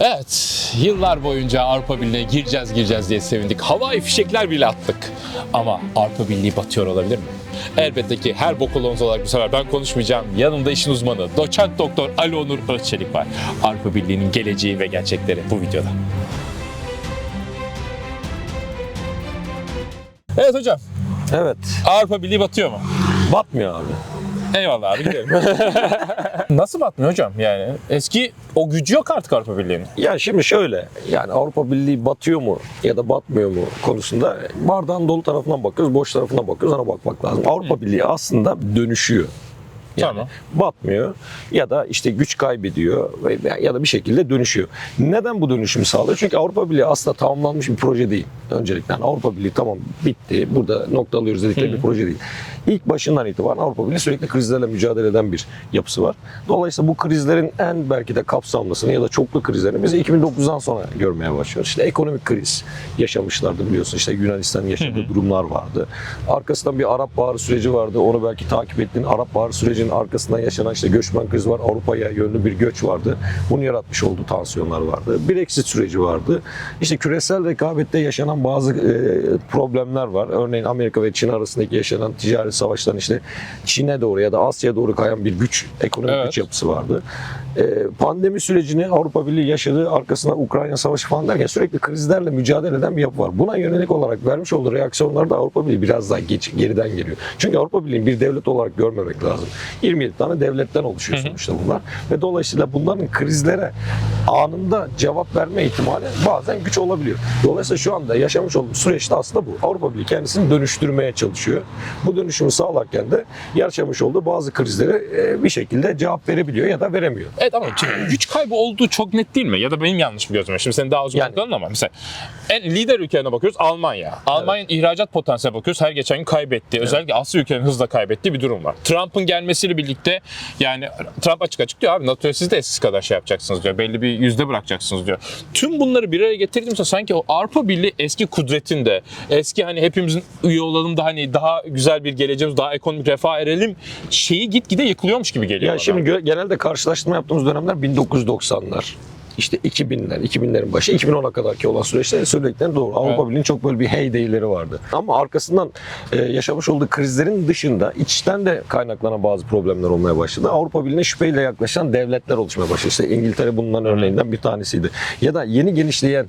Evet, yıllar boyunca Avrupa Birliği'ne gireceğiz gireceğiz diye sevindik. Havai fişekler bile attık. Ama Avrupa Birliği batıyor olabilir mi? Elbette ki her bokolonuz olarak bu sefer ben konuşmayacağım. Yanımda işin uzmanı, doçent doktor Ali Onur Özçelik var. Avrupa Birliği'nin geleceği ve gerçekleri bu videoda. Evet hocam, Evet. Avrupa Birliği batıyor mu? Batmıyor abi. Eyvallah abi gidelim. Nasıl batmıyor hocam yani? Eski o gücü yok artık Avrupa Birliği'nin. Ya şimdi şöyle yani Avrupa Birliği batıyor mu ya da batmıyor mu konusunda bardağın dolu tarafından bakıyoruz, boş tarafına bakıyoruz ona bakmak lazım. Avrupa Birliği aslında dönüşüyor. Yani Tamam. batmıyor ya da işte güç kaybediyor ya da bir şekilde dönüşüyor. Neden bu dönüşümü sağlıyor? Çünkü Avrupa Birliği aslında tamamlanmış bir proje değil. Öncelikle yani Avrupa Birliği tamam bitti. Burada noktalıyoruz dedikleri bir proje değil. İlk başından itibaren Avrupa Birliği sürekli krizlerle mücadele eden bir yapısı var. Dolayısıyla bu krizlerin en belki de kapsamlısını ya da çoklu krizlerini biz 2009'dan sonra görmeye başlıyoruz. İşte ekonomik kriz yaşamışlardı biliyorsun. İşte Yunanistan'ın yaşadığı durumlar vardı. Arkasından bir Arap Baharı süreci vardı. Onu belki takip ettiğin Arap Baharı sürecinin arkasından yaşanan işte göçmen kriz var. Avrupa'ya yönlü bir göç vardı. Bunu yaratmış olduğu tansiyonlar vardı. Brexit süreci vardı. İşte küresel rekabette yaşanan bazı e, problemler var. Örneğin Amerika ve Çin arasındaki yaşanan ticari savaşların işte Çin'e doğru ya da Asya'ya doğru kayan bir güç, ekonomik Evet. güç yapısı vardı. E, pandemi sürecini Avrupa Birliği yaşadığı arkasına Ukrayna Savaşı falan derken sürekli krizlerle mücadele eden bir yapı var. Buna yönelik olarak vermiş olduğu reaksiyonlar da Avrupa Birliği biraz daha geç, geriden geliyor. Çünkü Avrupa Birliği'ni bir devlet olarak görmemek lazım. 27 tane devletten oluşuyor sonuçta bunlar. Ve dolayısıyla bunların krizlere anında cevap verme ihtimali bazen güç olabiliyor. Dolayısıyla şu anda yaşamış olduğumuz süreçte aslında bu. Avrupa Birliği kendisini dönüştürmeye çalışıyor. Bu dönüşümü sağlarken de yaşamış olduğu bazı krizlere e, bir şekilde cevap verebiliyor ya da veremiyor. Evet ama güç kaybı olduğu çok net değil mi? Ya da benim yanlış mı gözümde? Şimdi senin daha uzun Yani- ama mesela en lider ülkelerine bakıyoruz Almanya. Almanya'nın ihracat potansiyeline bakıyoruz her geçen gün kaybetti. Özellikle Asya ülkelerinin hızla kaybettiği bir durum var. Trump'ın gelmesiyle birlikte yani Trump açık açık diyor abi NATO'ya siz de eskisi kadar şey yapacaksınız diyor. Belli bir yüzde bırakacaksınız diyor. Tüm bunları bir araya getirdiğimizde sanki o Avrupa Birliği eski kudretinde, eski hani hepimizin üye olalım da hani daha güzel bir geleceğimiz, daha ekonomik refah erelim şeyi gitgide yıkılıyormuş gibi geliyor Ya bana. şimdi genelde karşılaştırma yaptığımız dönemler 1990'lar. İşte 2000'ler, 2000'lerin başı, 2010'a kadarki olan süreçte söyledikleri doğru. Avrupa Evet. Birliği'nin çok böyle bir heydeyleri vardı. Ama arkasından e, yaşamış olduğu krizlerin dışında içten de kaynaklanan bazı problemler olmaya başladı. Avrupa Birliği'ne şüpheyle yaklaşan devletler oluşmaya başladı. İşte İngiltere bunların örneğinden bir tanesiydi. Ya da yeni genişleyen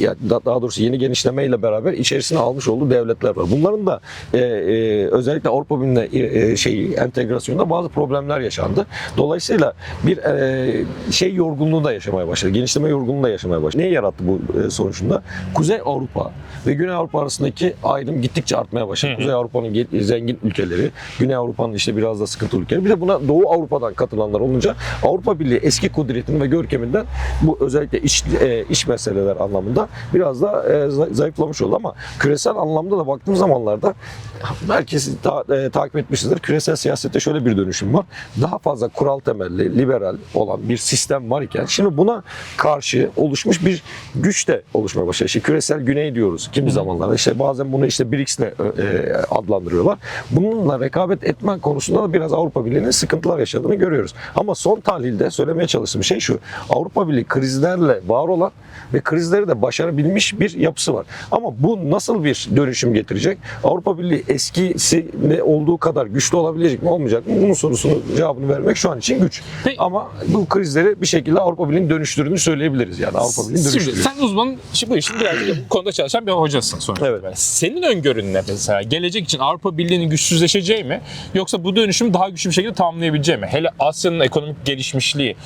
ya da- daha doğrusu yeni genişlemeyle beraber içerisine almış olduğu devletler var. Bunların da e, e, özellikle Avrupa Birliği'ne e, e, şey entegrasyonda bazı problemler yaşandı. Dolayısıyla bir e, şey yorgunluğu da yaşamaya başladı. Genişleme yorgunluğu da yaşamaya başladı. Neyi yarattı bu e, sonucunda? Kuzey Avrupa ve Güney Avrupa arasındaki ayrım gittikçe artmaya başladı. Kuzey Avrupa'nın zengin ülkeleri, Güney Avrupa'nın işte biraz da sıkıntılı ülkeleri. Bir de buna Doğu Avrupa'dan katılanlar olunca Avrupa Birliği eski kudretinin ve görkeminden bu özellikle iş, e, iş meseleler anlamında biraz da e, za- zayıflamış oldu ama küresel anlamda da baktığım zamanlarda herkes ta- e, takip etmişsinizdir. Küresel siyasette şöyle bir dönüşüm var. Daha fazla kural temelli, liberal olan bir sistem var iken şimdi buna karşı oluşmuş bir güç de oluşmaya başladı. İşte küresel güney diyoruz kimi zamanlarda. İşte bazen bunu işte BRICS'le e, adlandırıyorlar. Bununla rekabet etme konusunda da biraz Avrupa Birliği'nin sıkıntılar yaşadığını görüyoruz. Ama son tahlilde söylemeye çalıştığım şey şu. Avrupa Birliği krizlerle var olan ve krizleri de başarabilmiş bir yapısı var. Ama bu nasıl bir dönüşüm getirecek? Avrupa Birliği eskisi ne olduğu kadar güçlü olabilecek mi olmayacak mı? Bunun sorusunun cevabını vermek şu an için güç. Peki- Ama bu krizleri bir şekilde Avrupa Birliği'nin dönüştürdüğünü söyleyebiliriz. Yani Avrupa Birliği'nin Şimdi dönüştürüyor. sen uzman, bu işin birazcık bu konuda çalışan bir hocasın sonuçta. Evet. Senin öngörün ne mesela? Gelecek için Avrupa Birliği'nin güçsüzleşeceği mi? Yoksa bu dönüşümü daha güçlü bir şekilde tamamlayabileceği mi? Hele Asya'nın ekonomik gelişmişliği,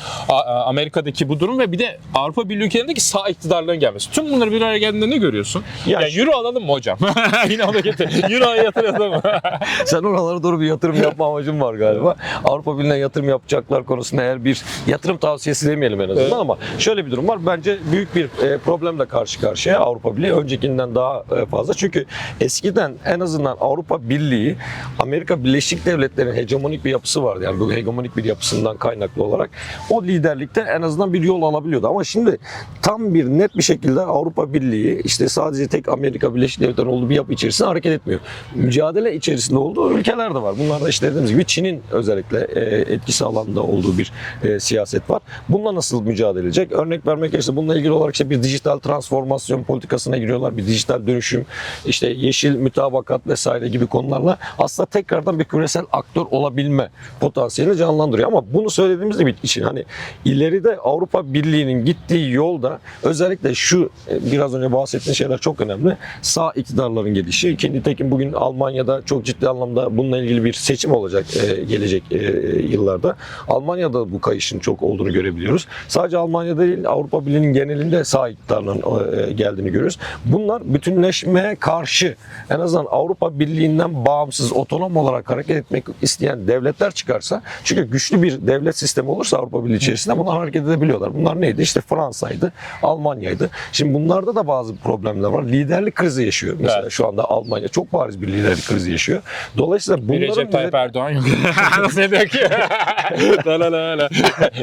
Amerika'daki bu durum ve bir de Avrupa Birliği ülkelerindeki sağ iktidarların gelmesi. Tüm bunları bir araya geldiğinde ne görüyorsun? Ya, Ya Euro alalım mı hocam? Yine onu getir. Euro'ya mı? Sen oralara doğru bir yatırım yapma amacın var galiba. Avrupa Birliği'ne yatırım yapacaklar konusunda eğer bir yatırım tavsiyesi demeyelim en azından Evet. ama şöyle bir durum var. Bence büyük bir e, problemle karşı karşıya Avrupa Birliği öncekinden daha e, fazla. Çünkü eskiden en azından Avrupa Birliği Amerika Birleşik Devletleri'nin hegemonik bir yapısı vardı. Yani bu hegemonik bir yapısından kaynaklı olarak o liderlikte en azından bir yol alabiliyordu. Ama şimdi tam bir net bir şekilde Avrupa Birliği işte sadece tek Amerika Birleşik Devletleri olduğu bir yapı içerisinde hareket etmiyor. Mücadele içerisinde olduğu ülkeler de var. Bunlar da işte dediğimiz gibi Çin'in özellikle e, etkisi alanında olduğu bir e, siyaset var. Bununla nasıl mücadele edecek? Örnek vermek gerekirse bununla ilgili olarak işte bir dijital transformasyon politikasına giriyorlar. Bir dijital dönüşüm, işte yeşil mütabakat vesaire gibi konularla aslında tekrardan bir küresel aktör olabilme potansiyelini canlandırıyor. Ama bunu söylediğimiz için hani ileride Avrupa Birliği'nin gittiği yolda özellikle şu e, biraz önce bahsettiğim şeyler çok önemli. Sağ iktidarların gelişi. Ki nitekim bugün Almanya'da çok ciddi anlamda bununla ilgili bir seçim olacak e, gelecek e, yıllarda. Almanya'da bu kayışın çok olduğunu görebiliyoruz. Sadece Almanya'da değil Avrupa Birliği'nin genelinde sağ iktidarların e, geldiğini görüyoruz. Bunlar bütünleşmeye karşı en azından Avrupa Birliği'nden bağımsız otonom olarak hareket etmek isteyen devletler çıkarsa çünkü güçlü bir devlet sistemi olursa Avrupa Birliği içerisinde bunlar hareket edebiliyorlar. Bunlar neydi? İşte Fransa'ydı, Almanya'ydı. Şimdi bunlarda da bazı problemler var. Liderlik krizi yaşıyor. Mesela Evet. şu anda Almanya çok bariz bir liderlik krizi yaşıyor. Dolayısıyla Bir bunların Recep Tayyip Erdoğan yok. Nasıl ediyor ki? la la la la.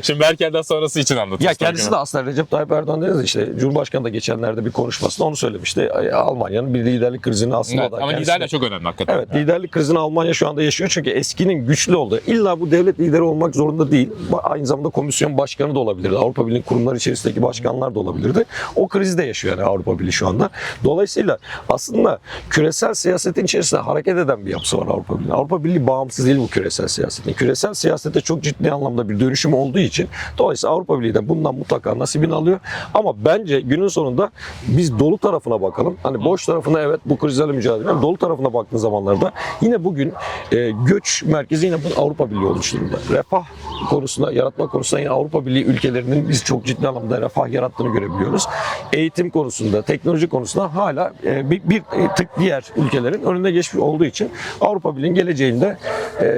Şimdi Merkel'den sonrası için anlatıyor. Ya kendisi de aslında Recep Tayyip Erdoğan dediniz işte Cumhurbaşkanı da geçenlerde bir konuşmasında onu söylemişti. Almanya'nın bir liderlik krizini aslında Evet, da ama kendisine- liderler çok önemli hakikaten. Evet liderlik krizini Almanya şu anda yaşıyor çünkü eskinin güçlü oldu. İlla bu devlet lideri olmak zorunda değil. Aynı zamanda komisyon başkanı da olabilirdi. Avrupa Birliği kurumları içerisindeki başkanlar da olabilirdi. O krizi de yaşıyor yani Avrupa Birliği şu anda. Dolayısıyla aslında küresel siyasetin içerisinde hareket eden bir yapısı var Avrupa Birliği. Avrupa Birliği bağımsız değil bu küresel siyasetin. Küresel siyasette çok ciddi anlamda bir dönüşüm olduğu için dolayısıyla Avrupa Birliği de bundan mutlaka nasibini alıyor. Ama bence günün sonunda biz dolu tarafına bakalım. Hani boş tarafına evet bu krizlerle mücadele edelim. Dolu tarafına baktığın zamanlarda yine bugün e, göç merkezi yine bu Avrupa Birliği olmuş durumda. Refah konusunda, yaratma konusunda yine Avrupa Birliği ülkelerinin biz çok ciddi anlamda refah yarattığını görebiliyoruz. Eğitim konusunda, teknoloji konusunda hala e, bir, bir tık diğer ülkelerin önünde geçmiş olduğu için Avrupa Birliği'nin geleceğinde e,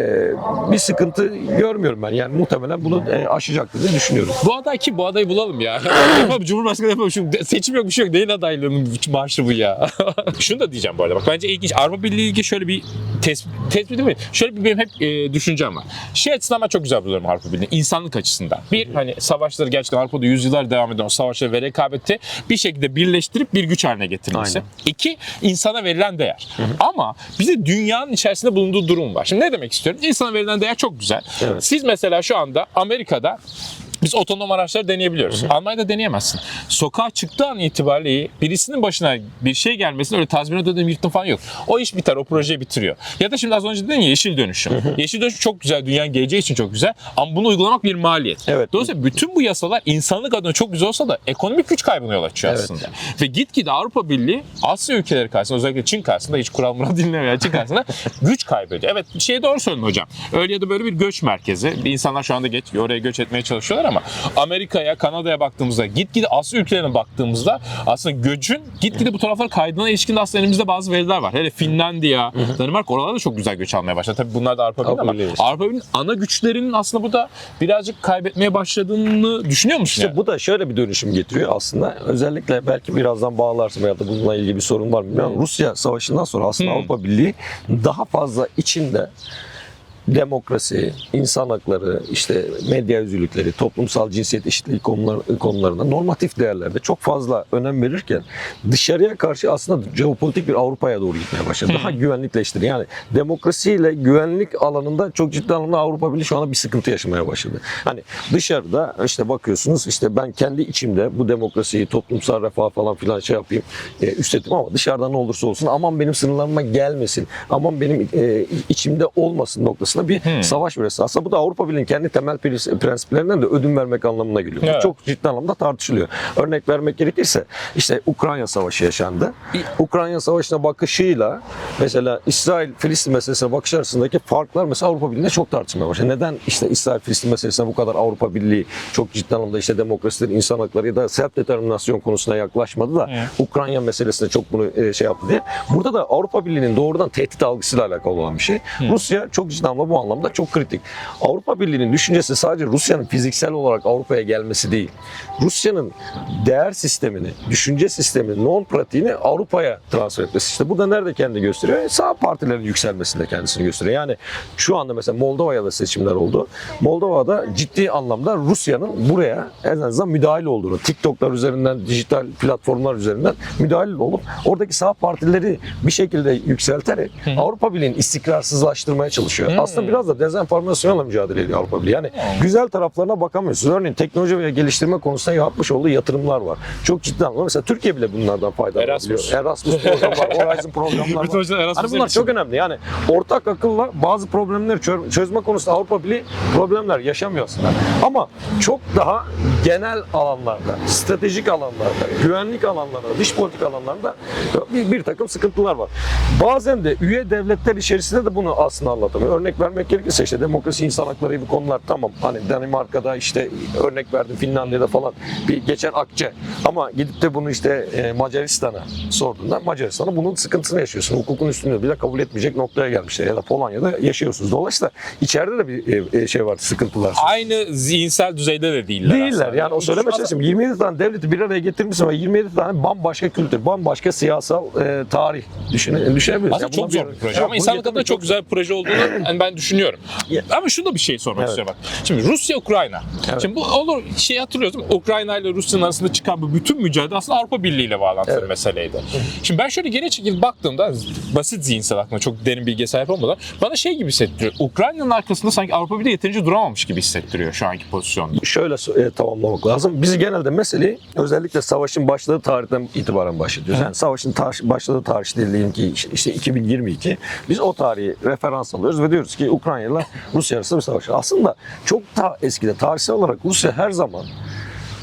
bir sıkıntı görmüyorum ben. Yani muhtemelen bunu e, aşacaktır diye düşünüyorum. Bu aday kim? Bu adayı bulalım ya. yapalım, Cumhurbaşkanı yapalım. Şu seçim yok bir şey yok. Neyin adaylığının marşı bu ya? Şunu da diyeceğim bu arada. Bak bence ilginç. Avrupa Birliği ilgili şöyle bir tespit, tespit mi? Şöyle bir benim hep e, düşüncem var. Şey açısından ben çok güzel buluyorum Avrupa Birliği. İnsanlık açısından. Bir hani savaşları gerçekten Avrupa'da yüzyıllar devam eden o savaşları ve rekabeti bir şekilde birleştirip bir güç haline getirmesi. Aynen. İki, insana verilen değer. Ama bize dünyanın içerisinde bulunduğu durum var. Şimdi ne demek istiyorum? İnsana verilen değer çok güzel. Evet. Siz mesela şu anda Amerika'da biz otonom araçları deneyebiliyoruz. Almanya'da deneyemezsin. Sokağa çıktığı an itibariyle birisinin başına bir şey gelmesine öyle tazminat ödeme yırtım falan yok. O iş biter, o projeyi bitiriyor. Ya da şimdi az önce dedin ya yeşil dönüşüm. yeşil dönüşüm çok güzel, dünyanın geleceği için çok güzel. Ama bunu uygulamak bir maliyet. Evet. Dolayısıyla bütün bu yasalar insanlık adına çok güzel olsa da ekonomik güç kaybına yol açıyor Evet. aslında. Ve gitgide Avrupa Birliği Asya ülkeleri karşısında özellikle Çin karşısında hiç kural mural dinlemeyen Çin karşısında güç kaybediyor. Evet şey doğru söyledin hocam. Öyle ya da böyle bir göç merkezi. Bir insanlar şu anda geç, oraya göç etmeye çalışıyorlar ama Amerika'ya, Kanada'ya baktığımızda gitgide Asya ülkelerine baktığımızda aslında göçün gitgide bu taraflara kaydığına ilişkin aslında elimizde bazı veriler var. Hele Finlandiya, Danimarka oralarda da çok güzel göç almaya başladı. Tabii bunlar da Avrupa Birliği ama. Avrupa Birliği'nin ana güçlerinin aslında bu da birazcık kaybetmeye başladığını düşünüyor musun? İşte yani? bu da şöyle bir dönüşüm getiriyor aslında. Özellikle belki birazdan bağlarsın veya da bununla ilgili bir sorun var mı bilmiyorum. Rusya Savaşı'ndan sonra aslında. Avrupa Birliği daha fazla içinde demokrasi, insan hakları, işte medya özgürlükleri, toplumsal cinsiyet eşitliği konular, konularında normatif değerlerde çok fazla önem verirken dışarıya karşı aslında jeopolitik bir Avrupa'ya doğru gitmeye başladı. Daha güvenlikleştirdi. Yani demokrasiyle güvenlik alanında çok ciddi anlamda Avrupa Birliği şu anda bir sıkıntı yaşamaya başladı. Hani dışarıda işte bakıyorsunuz işte ben kendi içimde bu demokrasiyi, toplumsal refah falan filan şey yapayım, e, üstletim ama dışarıdan ne olursa olsun aman benim sınırlarıma gelmesin, aman benim e, içimde olmasın noktasında bir savaş burası. Aslında bu da Avrupa Birliği'nin kendi temel prens- prensiplerinden de ödün vermek anlamına geliyor. Evet. Çok ciddi anlamda tartışılıyor. Örnek vermek gerekirse işte Ukrayna Savaşı yaşandı. Ukrayna Savaşı'na bakışıyla mesela İsrail-Filistin meselesine bakış arasındaki farklar mesela Avrupa Birliği'nde çok tartışmaya başladı. Neden işte İsrail-Filistin meselesine bu kadar Avrupa Birliği çok ciddi anlamda işte demokrasidir, insan hakları ya da self determinasyon konusuna yaklaşmadı da Evet. Ukrayna meselesine çok bunu e, şey yaptı diye. Burada da Avrupa Birliği'nin doğrudan tehdit algısıyla alakalı olan bir şey. Rusya çok ciddi anlamda Avrupa bu anlamda çok kritik. Avrupa Birliği'nin düşüncesi sadece Rusya'nın fiziksel olarak Avrupa'ya gelmesi değil. Rusya'nın değer sistemini, düşünce sistemini, non pratiğini Avrupa'ya transfer etmesi. İşte bu da nerede kendini gösteriyor? E, Sağ partilerin yükselmesinde kendisini gösteriyor. Yani şu anda mesela Moldova'ya da seçimler oldu. Moldova'da ciddi anlamda Rusya'nın buraya en azından müdahil olduğunu, TikTok'lar üzerinden, dijital platformlar üzerinden müdahil olup oradaki sağ partileri bir şekilde yükselterek Avrupa Birliği'ni istikrarsızlaştırmaya çalışıyor. Aslında biraz da dezenformasyonla mücadele ediyor Avrupa Birliği. Yani güzel taraflarına bakamıyorsunuz. Örneğin teknoloji ve geliştirme konusunda yapmış olduğu yatırımlar var. Çok ciddi anlamda. Mesela Türkiye bile bunlardan faydalanıyor. Erasmus. Erasmus programı var, Horizon programlar var. Erasmus'a Hani bunlar çok önemli. Yani ortak akılla bazı problemleri çö- çözme konusunda Avrupa Birliği problemler yaşamıyor aslında. Ama çok daha genel alanlarda, stratejik alanlarda, güvenlik alanlarında, dış politik alanlarında bir, bir takım sıkıntılar var. Bazen de üye devletler içerisinde de bunu aslında anlatamıyor. Örnek vermek gerekirse işte demokrasi, insan hakları gibi konular tamam. Hani Danimarka'da işte örnek verdim Finlandiya'da falan bir geçen akçe. Ama gidip de bunu işte e, Macaristan'a sorduğunda Macaristan'a bunun sıkıntısını yaşıyorsun. Hukukun üstünlüğü bile kabul etmeyecek noktaya gelmişler. Ya da Polonya'da yaşıyorsunuz. Dolayısıyla içeride de bir e, e, şey var, sıkıntılar. Aynı zihinsel düzeyde de değiller. Değiller. aslında. Yani o söyleme çalışım. 27 tane devleti bir araya getirmişsin ve 27 tane bambaşka kültür, bambaşka siyasal e, tarih düşüne, düşünebiliyorsun. Aslında Yani çok zor bir proje ama insanlık adına çok güzel bir proje olduğunu yani ben düşünüyorum. Ya- Ama şunu da bir şey sormak Evet. istiyorum bak. Şimdi Rusya Ukrayna. Evet. Şimdi bu olur şey hatırlıyoruz değil mi? Ukrayna ile Rusya'nın arasında çıkan bu bütün mücadele aslında Avrupa Birliği ile bağlantılı Evet. meseleydi. Şimdi ben şöyle geri çekilip baktığımda basit zihinsel aklıma çok derin bilgiye sahip olmadan bana şey gibi hissettiriyor. Ukrayna'nın arkasında sanki Avrupa Birliği yeterince duramamış gibi hissettiriyor şu anki pozisyonda. şöyle e, tamamlamak lazım. Biz genelde meseleyi özellikle savaşın başladığı tarihten itibaren başlıyoruz. Yani savaşın tar- başladığı tarih diyelim ki işte 2022. Biz o tarihi referans alıyoruz ve diyoruz ki Ukrayna ile Rusya arasında bir savaş. Aslında çok daha eskide tarihsel olarak Rusya her zaman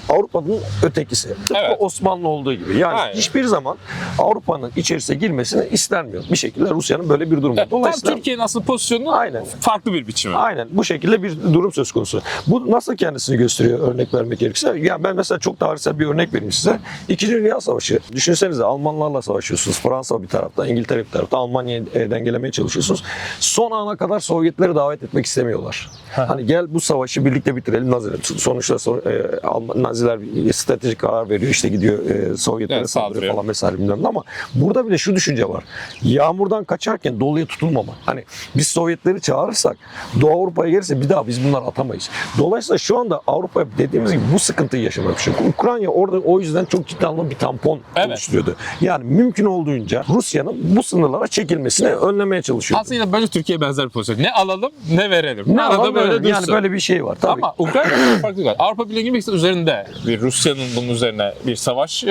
Avrupa'nın ötekisi. Tıpkı Evet. Osmanlı olduğu gibi. Yani Aynen. hiçbir zaman Avrupa'nın içerisine girmesini istenmiyor. Bir şekilde Rusya'nın böyle bir durumu. Dolayısıyla Türkiye'nin aslında pozisyonunun Aynen. farklı bir biçimi. Aynen bu şekilde bir durum söz konusu. Bu nasıl kendisini gösteriyor örnek vermek gerekirse? Ya ben mesela çok tarihsel bir örnek vereyim size. İkinci Dünya Savaşı. Düşünsenize Almanlarla savaşıyorsunuz. Fransa bir tarafta, İngiltere bir tarafta. Almanya'yı dengelemeye çalışıyorsunuz. Son ana kadar Sovyetleri davet etmek istemiyorlar. hani gel bu savaşı birlikte bitirelim Naziler. Sonuçta son- e, Alman- Naziler stratejik karar veriyor. İşte gidiyor e, Sovyetlere Evet, saldırıyor saldırıyor. falan vesaire bilmem ama burada bile şu düşünce var. Yağmurdan kaçarken doluya tutulmama. Hani biz Sovyetleri çağırırsak Doğu Avrupa'ya gelirse bir daha biz bunları atamayız. Dolayısıyla şu anda Avrupa dediğimiz gibi bu sıkıntıyı yaşamak için. Ukrayna orada o yüzden çok ciddi anlamda bir tampon Evet. oluşturuyordu. Yani mümkün olduğunca Rusya'nın bu sınırlara çekilmesini önlemeye çalışıyordu. Aslında bence Türkiye benzer bir pozisyon. Ne alalım ne verelim. ne Arada alalım böyle verelim. yani böyle bir şey var. Tabii. Ama Ukrayna farklı var. Avrupa Birliği gibi üzerinde bir Rusya'nın bunun üzerine bir savaş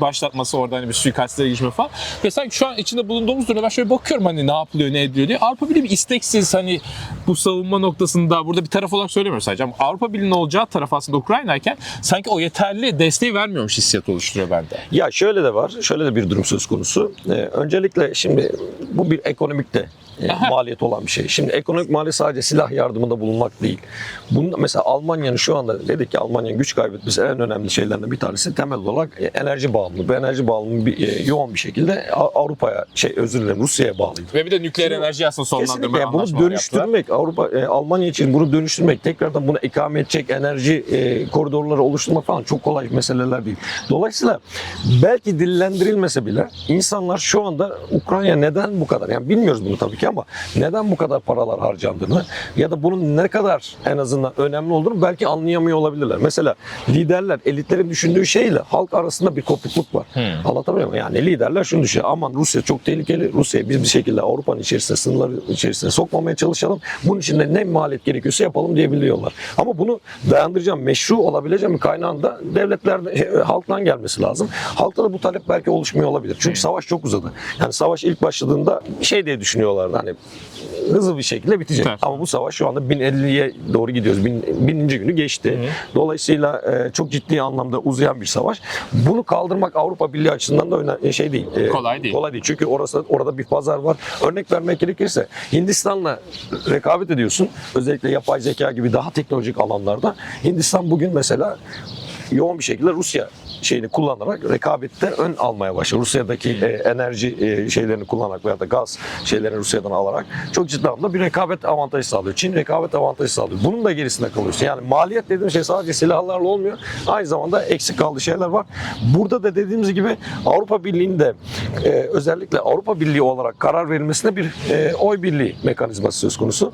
başlatması orada hani bir suikastlere girişme falan. Ve sanki şu an içinde bulunduğumuz durumda ben şöyle bakıyorum hani ne yapılıyor ne ediliyor diye. Avrupa Birliği bir isteksiz hani bu savunma noktasında burada bir taraf olarak söylemiyorum sadece ama Avrupa Birliği'nin olacağı taraf aslında Ukrayna'yken sanki o yeterli desteği vermiyormuş hissiyat oluşturuyor bende. Ya şöyle de var, şöyle de bir durum söz konusu. Ee, öncelikle şimdi bu bir ekonomik de Aha. maliyet olan bir şey. Şimdi ekonomik maliyet sadece silah yardımında bulunmak değil. Bunun mesela Almanya'nın şu anda dedik ki Almanya'nın güç kaybetmesi en önemli şeylerden bir tanesi temel olarak e, enerji bağımlılığı. Bu enerji bağımlılığı bir, e, yoğun bir şekilde Avrupa'ya şey özür dilerim Rusya'ya bağlıydı. Ve bir de nükleer enerji aslında sonlandırma yani bunu anlaşmaları yaptılar. dönüştürmek Avrupa e, Almanya için bunu dönüştürmek tekrardan bunu ikame edecek enerji e, koridorları oluşturmak falan çok kolay meseleler değil. Dolayısıyla belki dillendirilmese bile insanlar şu anda Ukrayna neden bu kadar yani bilmiyoruz bunu tabii ki ama neden bu kadar paralar harcandığını ya da bunun ne kadar en azından önemli olduğunu belki anlayamıyor olabilirler. Mesela liderler elitlerin düşündüğü şeyle halk arasında bir kopukluk var. Anlatabiliyor muyum? Yani liderler şunu düşünüyor. Aman Rusya çok tehlikeli. Rusya'yı biz bir şekilde Avrupa'nın içerisine, sınırları içerisine sokmamaya çalışalım. Bunun için de ne maliyet gerekiyorsa yapalım diyebiliyorlar. Ama bunu dayandıracağım, meşru olabileceğim bir kaynağın da devletler, e, halktan gelmesi lazım. Halkta da bu talep belki oluşmuyor olabilir. Çünkü savaş çok uzadı. Yani savaş ilk başladığında şey diye düşünüyorlardı hani hızlı bir şekilde bitecek. Biter. Ama bu savaş şu anda 1050'ye doğru gidiyoruz. Bin, bininci günü geçti. Dolayısıyla e, çok ciddi anlamda uzayan bir savaş. Bunu kaldırmak Avrupa Birliği açısından da önemli şey değil. E, Kolay değil. Kolay değil. Çünkü orası orada bir pazar var. Örnek vermek gerekirse Hindistan'la rekabet ediyorsun. Özellikle yapay zeka gibi daha teknolojik alanlarda. Hindistan bugün mesela yoğun bir şekilde Rusya şeyini kullanarak rekabette ön almaya başladı. Rusya'daki e, enerji e, şeylerini kullanarak veya da gaz şeylerini Rusya'dan alarak çok ciddi anlamda bir rekabet avantajı sağlıyor. Çin rekabet avantajı sağlıyor. Bunun da gerisinde kalıyorsun. Yani maliyet dediğim şey sadece silahlarla olmuyor. Aynı zamanda eksik kaldığı şeyler var. Burada da dediğimiz gibi Avrupa Birliği'nde e, özellikle Avrupa Birliği olarak karar verilmesine bir e, oy birliği mekanizması söz konusu.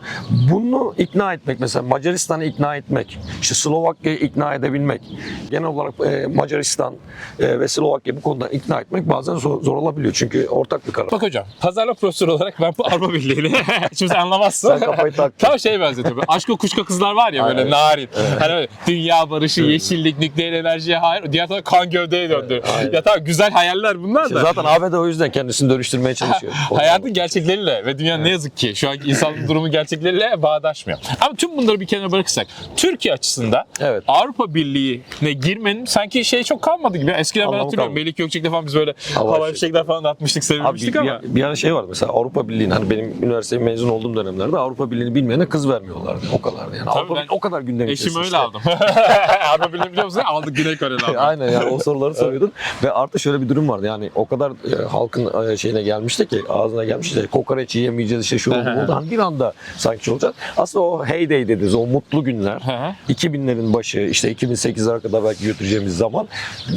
Bunu ikna etmek mesela Macaristan'ı ikna etmek, işte Slovakya'yı ikna edebilmek, genel olarak e, Macaristan e, ve Slovakya bu konuda ikna etmek bazen zor, zor olabiliyor. Çünkü ortak bir karar. Bak hocam pazarlama profesörü olarak ben bu Avrupa Birliği'ni şimdi sen anlamazsın. Sen kafayı taktın. Tam şey benzetiyor. Böyle Aşk kuşka kızlar var ya böyle Aynen. narin. Hani böyle dünya barışı, yeşillik, nükleer enerjiye hayır. Diğer tarafta kan gövdeye döndü. Ya tamam güzel hayaller bunlar da. zaten ABD o yüzden kendisini dönüştürmeye çalışıyor. Hayatın gerçekleriyle ve dünyanın ne yazık ki şu anki insanın durumu gerçekleriyle bağdaşmıyor. Ama tüm bunları bir kenara bırakırsak Türkiye açısından Evet. Avrupa Birliği'ne girmenin sanki şey çok kalmadı gibi. Eskiden ben Anlamı hatırlıyorum kalmadı. Melik Gökçek'te falan biz böyle Hava hava fişek. fişekler falan atmıştık, Abi sevinmiştik bir, ama. bir, bir ara şey var mesela Avrupa Birliği'nin hani benim üniversite mezun olduğum dönemlerde Avrupa Birliği'ni bilmeyene kız vermiyorlardı. O kadardı yani. Avrupa ben o kadar gündem Eşimi öyle aldım. Avrupa Birliği biliyor musun? Aldık Güney Kore'den aldık. Aynen yani o soruları soruyordun ve artı şöyle bir durum vardı yani o kadar e, halkın e, şeyine gelmişti ki ağzına gelmişti işte kokoreç yiyemeyeceğiz işte şu oldu hani bir anda sanki şey olacak. Aslında o heyday dediğimiz o mutlu günler Hı hı. 2000'lerin başı işte 2008'lere kadar belki götüreceğimiz zaman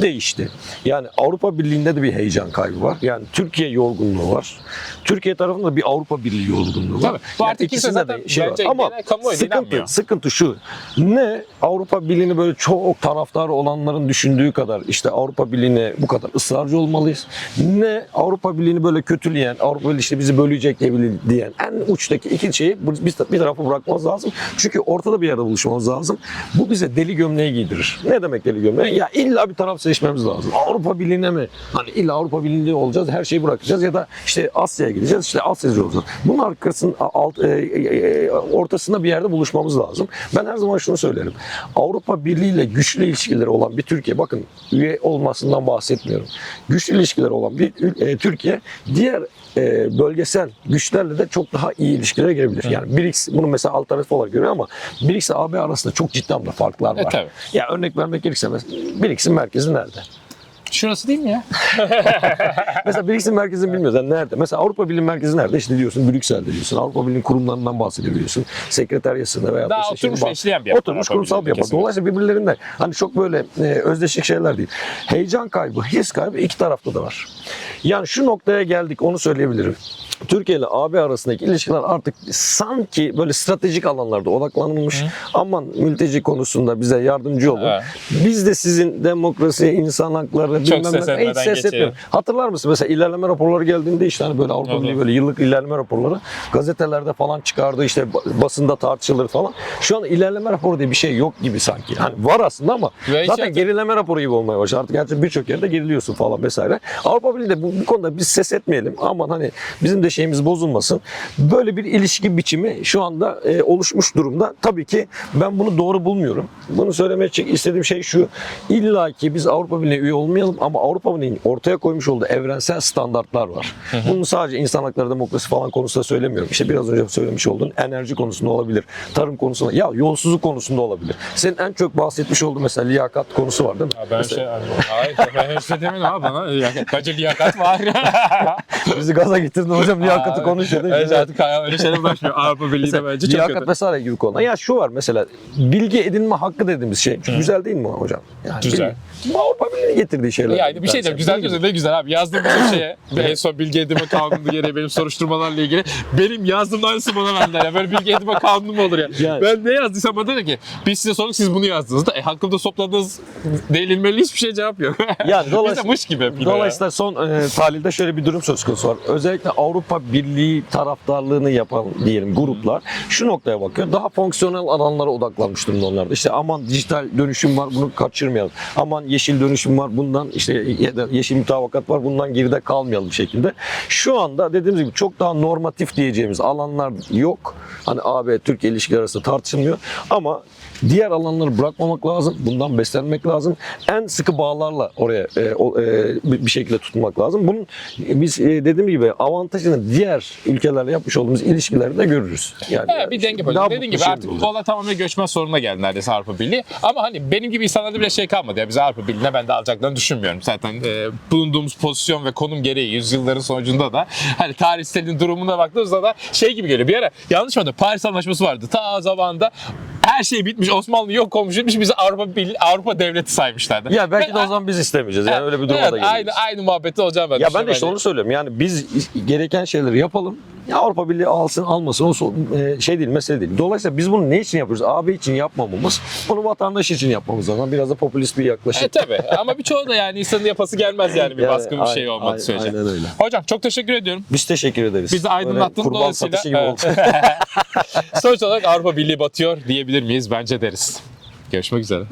değişti. Yani Avrupa Birliği'nde de bir heyecan kaybı var. Yani Türkiye yorgunluğu var. Türkiye tarafında bir Avrupa Birliği yorgunluğu var. Tabii. Bu kimse ikisinde zaten bence Ama genel kamuoyu sıkıntı, inanmıyor. sıkıntı şu. Ne Avrupa Birliği'ni böyle çok taraftarı olanların düşündüğü kadar işte Avrupa Birliği'ne bu kadar ısrarcı olmalıyız. Ne Avrupa Birliği'ni böyle kötüleyen, Avrupa Birliği işte bizi bölecek diyen en uçtaki iki şeyi biz bir tarafa bırakmamız lazım. Çünkü ortada bir yerde buluşmamız lazım. Bu bize deli gömleği giydirir. Ne demek deli gömleği? Ya illa bir taraf seçmemiz lazım. Avrupa Birliği'ne mi? Hani illa Avrupa Birliği'nde olacağız, her şeyi bırakacağız ya da işte Asya'ya gideceğiz, işte Asya'cı olacağız. Bunun arkasının alt, e, e, e, ortasında bir yerde buluşmamız lazım. Ben her zaman şunu söylerim. Avrupa Birliği ile güçlü ilişkileri olan bir Türkiye, bakın üye olmasından bahsetmiyorum. Güçlü ilişkileri olan bir e, Türkiye diğer e, bölgesel güçlerle de çok daha iyi ilişkilere girebilir. Yani BRICS bunu mesela alternatif olarak görüyor ama BRICS ile AB arasında çok ciddi anlamda farklar E, var. tabii. Ya örnek vermek gerekirse BRICS'in merkezi nerede? Şurası değil mi ya? Mesela BRICS'in merkezini bilmiyoruz. Yani nerede? Mesela Avrupa Birliği merkezi nerede? İşte diyorsun Brüksel'de diyorsun. Avrupa Birliği kurumlarından bahsedebiliyorsun. Sekreteryasında veya Daha işte şey oturmuş ve işleyen bir yapı Oturmuş kurumsal bir yapı. Dolayısıyla birbirlerinde hani çok böyle e, özdeşik şeyler değil. Heyecan kaybı, his kaybı iki tarafta da var. Yani şu noktaya geldik onu söyleyebilirim. Türkiye ile AB arasındaki ilişkiler artık sanki böyle stratejik alanlarda odaklanılmış. Aman mülteci konusunda bize yardımcı olun. Evet. Biz de sizin demokrasi, insan hakları, Çok bilmem ses ne- hiç ses geçelim. etmiyorum. Hatırlar mısın mesela ilerleme raporları geldiğinde işte hani böyle Avrupa. Birliği böyle yıllık ilerleme raporları gazetelerde falan çıkardı işte ba- basında tartışılır falan. Şu an ilerleme raporu diye bir şey yok gibi sanki. Hani var aslında ama Ve zaten hiç- gerileme raporu gibi olmaya başladı. Artık gerçi birçok yerde geriliyorsun falan vesaire. Avrupa Birliği de bu, bu konuda biz ses etmeyelim. Aman hani bizim de şeyimiz bozulmasın. Böyle bir ilişki biçimi şu anda e, oluşmuş durumda. Tabii ki ben bunu doğru bulmuyorum. Bunu söylemek istediğim şey şu. İlla ki biz Avrupa Birliği'ne üye olmayalım ama Avrupa Birliği'nin ortaya koymuş olduğu evrensel standartlar var. Bunu sadece insan hakları, demokrasi falan konusunda söylemiyorum. İşte biraz önce söylemiş olduğun enerji konusunda olabilir. Tarım konusunda, ya yolsuzluk konusunda olabilir. Senin en çok bahsetmiş olduğun mesela liyakat konusu var değil mi? Ya ben şey, hayır ben hiç şey demedim abi bana. Liyakat, bence liyakat var. Bizi gaza getirdin hocam liyakatı konuşuyor değil mi? Evet artık öyle şeyler ulaşmıyor. Avrupa Birliği de Mesela bence çok liyakat kötü. vesaire gibi konu. Ya şu var mesela bilgi edinme hakkı dediğimiz şey. Çok güzel değil mi hocam? Yani Güzel. bilgi- Avrupa Birliği'nin getirdiği şeyler. Yani bir şey diyeyim güzel güzel ne güzel abi yazdığım bir şeye ve en son bilgi edinme kanunu gereği benim soruşturmalarla ilgili benim yazdığımın aynısı bana verdiler ya böyle bilgi edinme kanunu mu olur ya Yani. ben ne yazdıysam bana dedi ki biz size sorduk siz bunu yazdınız da e, hakkımda topladığınız değinilmeli hiçbir şey cevap yok Yani dolayısıyla, gibi ya. dolayısıyla son e, tahlilde şöyle bir durum söz konusu var. Özellikle Avrupa Birliği taraftarlığını yapan diyelim gruplar şu noktaya bakıyor. Daha fonksiyonel alanlara odaklanmış durumda onlar da. İşte aman dijital dönüşüm var bunu kaçırmayalım. Aman yeşil dönüşüm var bundan işte yeşil mutabakat var bundan geride kalmayalım şekilde. Şu anda dediğimiz gibi çok daha normatif diyeceğimiz alanlar yok. Hani AB Türkiye ilişkileri arasında tartışılmıyor ama diğer alanları bırakmamak lazım. Bundan beslenmek lazım. En sıkı bağlarla oraya e, o, e, bir şekilde tutunmak lazım. Bunun biz e, dediğim gibi avantajını diğer ülkelerle yapmış olduğumuz ilişkilerde görürüz. Yani, Evet, bir denge böyle. Dediğin gibi şey artık olacak. olay tamamen göçmen sorununa geldi neredeyse Avrupa Birliği. Ama hani benim gibi insanlarda bile şey kalmadı ya. Bizi Avrupa Birliği'ne ben de alacaklarını düşünmüyorum. Zaten e, bulunduğumuz pozisyon ve konum gereği yüzyılların sonucunda da hani tarihselin durumuna baktığımızda da şey gibi geliyor. Bir ara yanlış mı? Paris Anlaşması vardı. Ta zamanda her şey bitmiş. Osmanlı yok olmuş bitmiş. Bizi Avrupa Birliği, Avrupa devleti saymışlardı. Ya belki de Ve- o zaman biz istemeyeceğiz. Yani öyle bir duruma evet, da geliyoruz. aynı, aynı muhabbeti olacağım ben. Ya ben de işte onu söylüyorum. Yani biz gereken şeyleri yapalım. Ya Avrupa Birliği alsın almasın o e, şey değil mesele değil. Dolayısıyla biz bunu ne için yapıyoruz? AB için yapmamamız, bunu vatandaş için yapmamız lazım. Biraz da popülist bir yaklaşım. E tabi ama birçoğu da yani insanın yapası gelmez yani bir Yani baskın bir şey aynen- olmadığı sürece. aynen öyle. Hocam çok teşekkür ediyorum. Biz teşekkür ederiz. Bizi aydınlattın. Kurban Dolayısıyla gibi oldu. Sonuç olarak Avrupa Birliği batıyor diyebilir miyiz? Bence deriz. Görüşmek üzere.